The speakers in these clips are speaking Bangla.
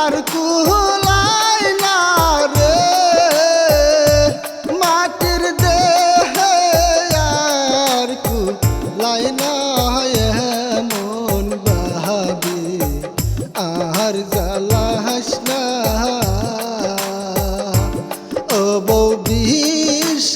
আর কুলাই না রে। মাটির দেহে আর কুলাই না মন বাহাবে আর জ্বালাস না। ও বউ বিষ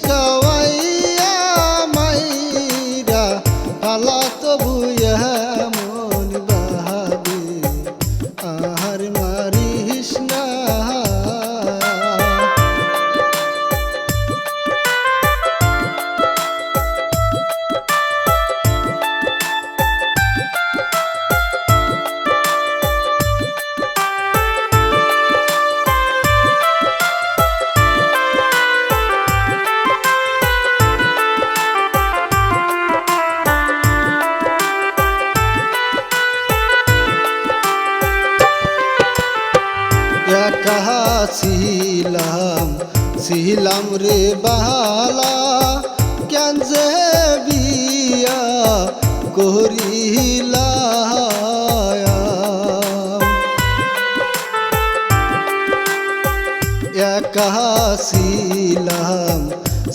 একা ছিলাম ছিলাম রে বালা কেন যে বিয়া করিলা একা ছিলাম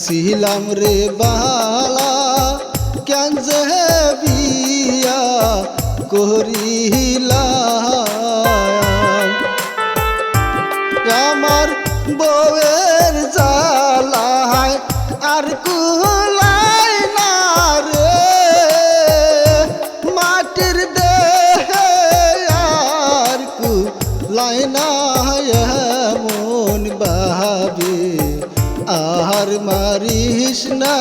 ছিলাম রে বালা কেন যে বিয়া করিলা আর মারিস না।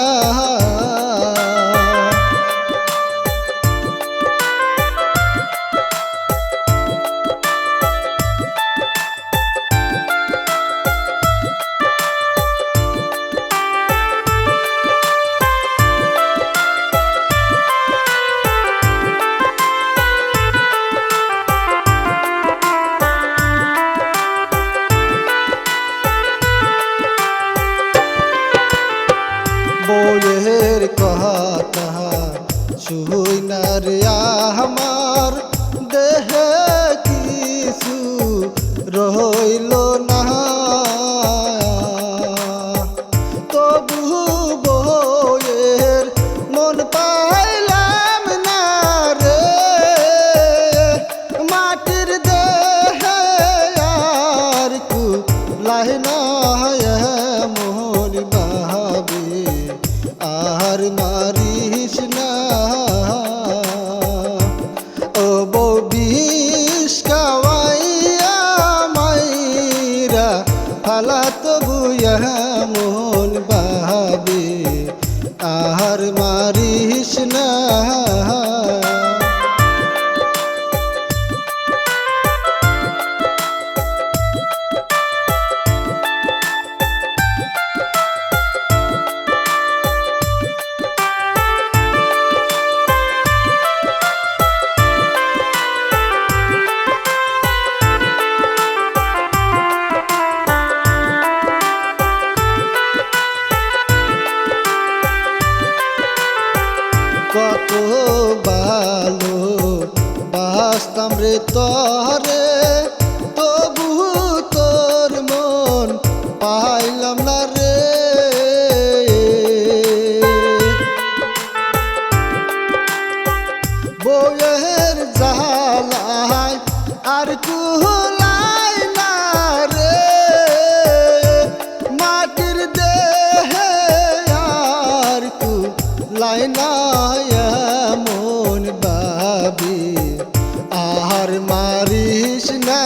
শুই না রে আমার। দেহে কিছু রইল না। তবু বইয়ের মন পাইলাম মারিস কত ভালো বাসতাম রে তরে। তবু তোর মন পাইলাম না রে। বউয়ের জালায় আর কুলাই মন বাবি আর মারিস না।